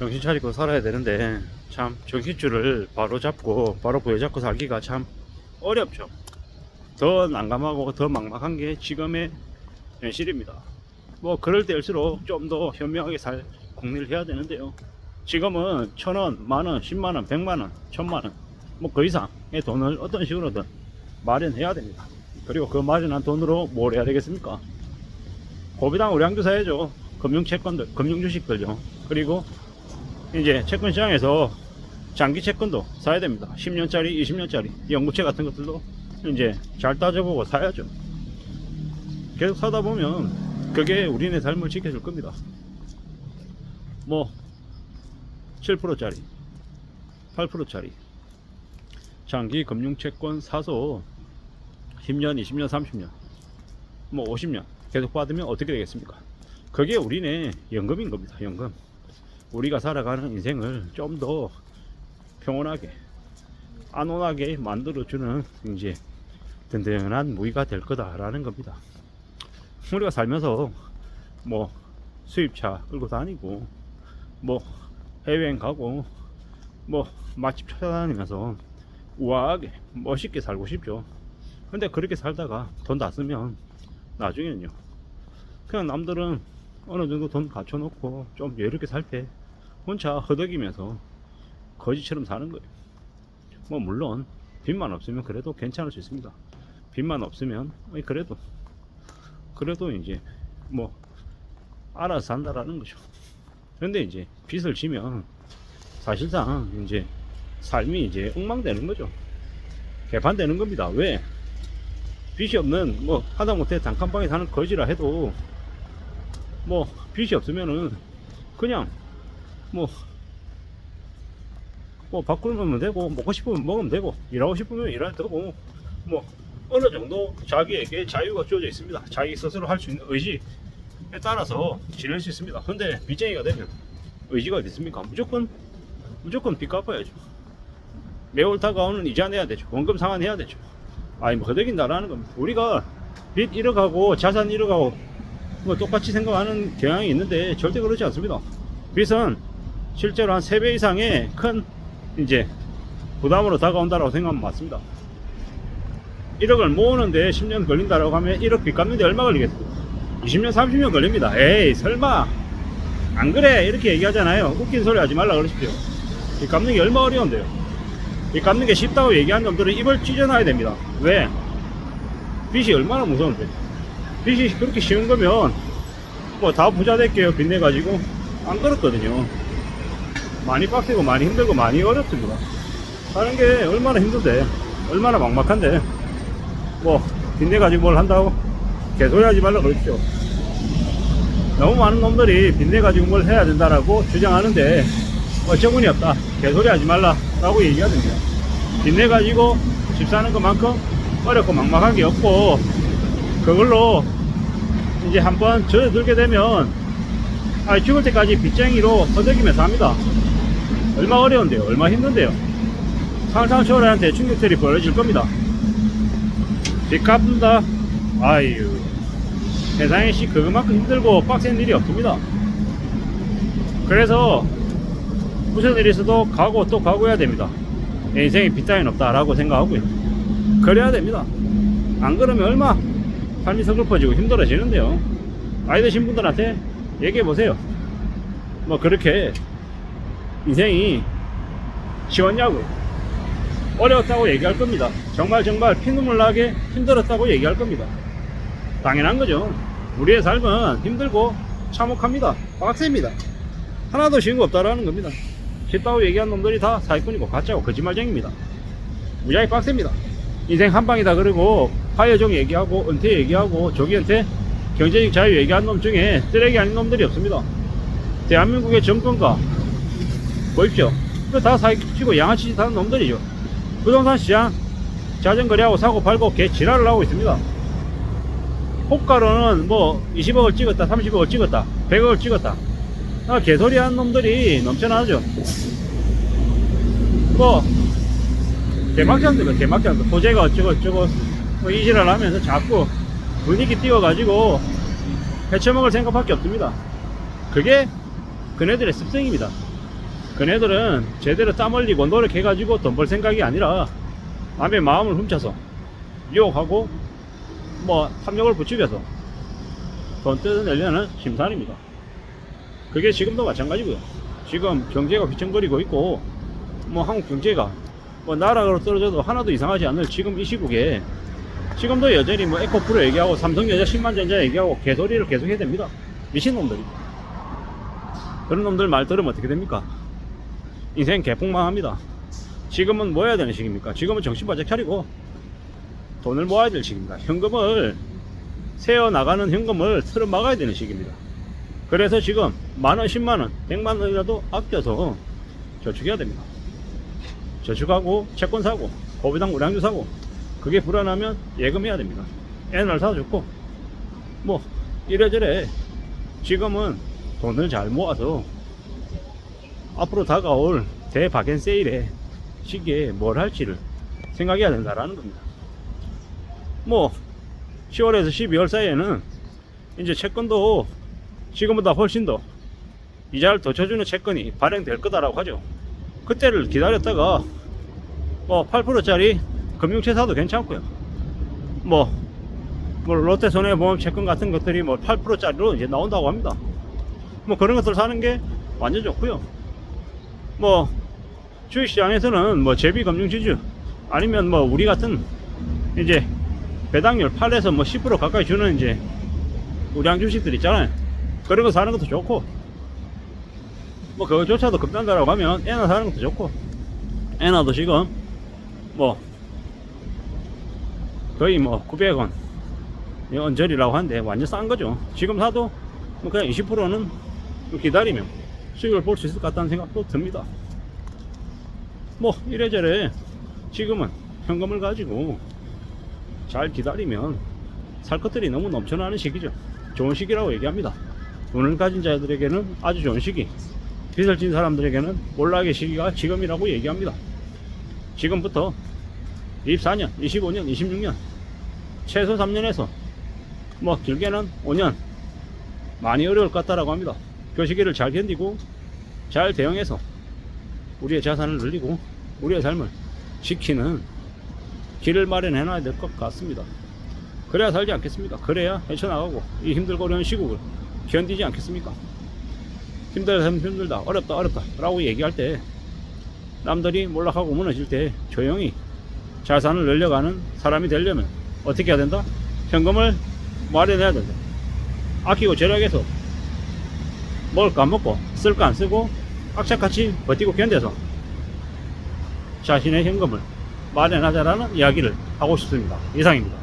정신 차리고 살아야 되는데 참 정신줄을 바로 잡고 바로 부여잡고 살기가 참 어렵죠. 더 난감하고 더 막막한 게 지금의 현실입니다. 뭐 그럴 때일수록 좀 더 현명하게 살 국리를 해야 되는데요. 지금은 천 원, 만 원, 십만 원, 백만 원, 천만 원, 뭐 그 이상의 돈을 어떤 식으로든 마련해야 됩니다. 그리고 그 마련한 돈으로 뭘 해야 되겠습니까? 고비당 우량주 사야죠. 금융 채권들, 금융 주식들요. 그리고 이제 채권 시장에서 장기 채권도 사야 됩니다. 10년짜리, 20년짜리 연구채 같은 것들도 이제 잘 따져보고 사야죠. 계속 사다 보면 그게 우리네 삶을 지켜줄 겁니다. 뭐 7%짜리, 8%짜리 장기 금융채권 사서 10년, 20년, 30년, 뭐 50년 계속 받으면 어떻게 되겠습니까? 그게 우리네 연금인 겁니다. 연금. 우리가 살아가는 인생을 좀 더 평온하게, 안온하게 만들어주는 이제 든든한 무기가 될 거다라는 겁니다. 우리가 살면서 뭐 수입차 끌고 다니고 뭐 해외여행 가고 뭐 맛집 찾아다니면서 우아하게 멋있게 살고 싶죠. 근데 그렇게 살다가 돈 다 쓰면 나중에는요. 그냥 남들은 어느 정도 돈 갖춰놓고 좀 여유롭게 살 때 혼자 허덕이면서 거지처럼 사는 거예요. 뭐 물론 빚만 없으면 그래도 괜찮을 수 있습니다. 빚만 없으면 그래도 그래도 이제 뭐 알아서 산다라는 거죠. 근데 이제 빚을 지면 사실상 이제 삶이 이제 엉망되는 거죠. 개판되는 겁니다. 왜? 빚이 없는 뭐 하다못해 단칸방에 사는 거지라 해도 뭐 빚이 없으면은 그냥 뭐뭐 으면 되고 먹고 싶으면 먹으면 되고 일하고 싶으면 일할 되고 뭐 어느 정도 자기에게 자유가 주어져 있습니다. 자기 스스로 할 수 있는 의지에 따라서 지낼 수 있습니다. 근데 빚쟁이가 되면 의지가 어디 있습니까? 무조건 무조건 빚 갚아야죠. 매월 다가오는 이자 내야 되죠. 원금 상환해야 되죠. 아니 뭐 허덕인다라는 겁니다. 우리가 빚 1억하고 자산 1억하고 뭐 똑같이 생각하는 경향이 있는데 절대 그렇지 않습니다. 빚은 실제로 한 3배 이상의 큰 이제 부담으로 다가온다라고 생각하면 맞습니다. 1억을 모으는데 10년 걸린다라고 하면 1억 빚 갚는데 얼마 걸리겠습니까? 20년, 30년 걸립니다. 에이, 설마. 안 그래. 이렇게 얘기하잖아요. 웃긴 소리 하지 말라 그러십시오. 빚 갚는 게 얼마 어려운데요. 빚 갚는 게 쉽다고 얘기하는 놈들은 입을 찢어놔야 됩니다. 왜? 빚이 얼마나 무서운데. 빚이 그렇게 쉬운 거면 뭐 다 부자 될게요. 빚내 가지고 안 그렇거든요. 많이 빡세고 많이 힘들고 많이 어렵습니다. 사는 게 얼마나 힘든데, 얼마나 막막한데, 뭐 빚내 가지고 뭘 한다고 개소리 하지 말라 그러십시오. 너무 많은 놈들이 빚내 가지고 뭘 해야 된다라고 주장하는데 어처구니 없다. 개소리 하지 말라라고 얘기하던데요. 빚내 가지고 집 사는 것만큼 어렵고 막막한 게 없고 그걸로 이제 한번 젖어들게 되면 아, 죽을 때까지 빚쟁이로 허덕이면서 합니다. 얼마 어려운데요? 얼마 힘든데요? 상상 초월한 대충격들이 벌어질 겁니다. 빚 갚는다? 아유. 세상에 씨 그만큼 힘들고 빡센 일이 없습니다. 그래서 무슨 있어도 가고 또 가고 해야 됩니다. 내 인생에 빚 따윈 없다라고 생각하고요. 그래야 됩니다. 안 그러면 얼마 삶이 서글퍼지고 힘들어지는데요. 나이 드신 분들한테 얘기해 보세요. 뭐 그렇게 인생이 쉬웠냐고요. 어려웠다고 얘기할 겁니다. 정말 정말 피눈물 나게 힘들었다고 얘기할 겁니다. 당연한 거죠. 우리의 삶은 힘들고 참혹합니다. 빡셉니다. 하나도 쉬운 거 없다라는 겁니다. 쉽다고 얘기한 놈들이 다 사기꾼이고 가짜고 거짓말쟁입니다. 무지하게 빡셉니다. 인생 한 방이다 그러고 화여정 얘기하고 은퇴 얘기하고 조기은퇴 경제적 자유 얘기한 놈 중에 쓰레기 아닌 놈들이 없습니다. 대한민국의 정권가 보십시오. 그다 사기치고 양아치 짓 하는 놈들이죠. 부동산 시장 자전거래하고 사고 팔고 개 지랄을 하고 있습니다. 호가로는 뭐 20억을 찍었다, 30억을 찍었다, 100억을 찍었다. 아, 개소리 하는 놈들이 넘쳐나죠. 뭐, 개막장들, 개막장들. 호재가 어쩌고 어쩌고, 뭐 이지랄 하면서 자꾸 분위기 띄워가지고 헤쳐먹을 생각밖에 없습니다. 그게 그네들의 습성입니다. 그네들은 제대로 땀 흘리고 노력해가지고 돈 벌 생각이 아니라 남의 마음을 훔쳐서 유혹하고 뭐 탐욕을 부추겨서 돈 뜯어내려는 심산입니다. 그게 지금도 마찬가지고요. 지금 경제가 휘청거리고 있고 뭐 한국 경제가 뭐 나라로 떨어져도 하나도 이상하지 않을 지금 이 시국에 지금도 여전히 뭐 에코프로 얘기하고 삼성전자 10만전자 얘기하고 개소리를 계속 해야 됩니다. 미친놈들이. 그런 놈들 말 들으면 어떻게 됩니까? 인생 개폭망 합니다. 지금은 뭐 해야 되는 시기입니까? 지금은 정신 바짝 차리고 돈을 모아야 될 시기입니다. 현금을 세어 나가는 현금을 틀어 막아야 되는 시기입니다. 그래서 지금 만원, 십만원, 백만원이라도 아껴서 저축해야 됩니다. 저축하고 채권 사고 고비당 우량주 사고 그게 불안하면 예금해야 됩니다. 애널 사줬고 뭐 이래저래 지금은 돈을 잘 모아서 앞으로 다가올 대박엔 세일에 시기에 뭘 할지를 생각해야 된다라는 겁니다. 뭐 10월에서 12월 사이에는 이제 채권도 지금보다 훨씬 더 이자를 더 쳐주는 채권이 발행될 거다라고 하죠. 그때를 기다렸다가 뭐 8%짜리 금융채 사도 괜찮고요. 뭐, 뭐 롯데 손해보험 채권 같은 것들이 뭐 8%짜리로 이제 나온다고 합니다. 뭐 그런 것들 사는 게 완전 좋고요. 뭐 주식시장에서는 뭐 제비 금융지주 아니면 뭐 우리 같은 이제 배당률 8에서 뭐 10% 가까이 주는 이제 우량 주식들 있잖아요. 그런 거 사는 것도 좋고 뭐 그거조차도 급단가라고 하면 애나 사는 것도 좋고 애나도 지금 뭐 거의 뭐 900원 언저리라고 하는데 완전 싼 거죠. 지금 사도 뭐 그냥 20%는 기다리면 수익을 볼 수 있을 것 같다는 생각도 듭니다. 뭐 이래저래 지금은 현금을 가지고 잘 기다리면 살 것들이 너무 넘쳐나는 시기죠. 좋은 시기라고 얘기합니다. 돈을 가진 자들에게는 아주 좋은 시기, 빚을 진 사람들에게는 몰락의 시기가 지금이라고 얘기합니다. 지금부터 24년, 25년, 26년, 최소 3년에서 뭐 길게는 5년 많이 어려울 것 같다라고 합니다. 그 시기를 잘 견디고 잘 대응해서 우리의 자산을 늘리고 우리의 삶을 지키는 길을 마련해 놔야 될 것 같습니다. 그래야 살지 않겠습니까? 그래야 헤쳐나가고 이 힘들고 어려운 시국을 견디지 않겠습니까? 힘들다 힘들다 어렵다 어렵다 라고 얘기할 때 남들이 몰락하고 무너질 때 조용히 자산을 늘려가는 사람이 되려면 어떻게 해야 된다? 현금을 마련해야 된다. 아끼고 절약해서 먹을 거 안 먹고 쓸 거 안 쓰고 악착같이 버티고 견뎌서 자신의 현금을 마련하자라는 이야기를 하고 싶습니다. 이상입니다.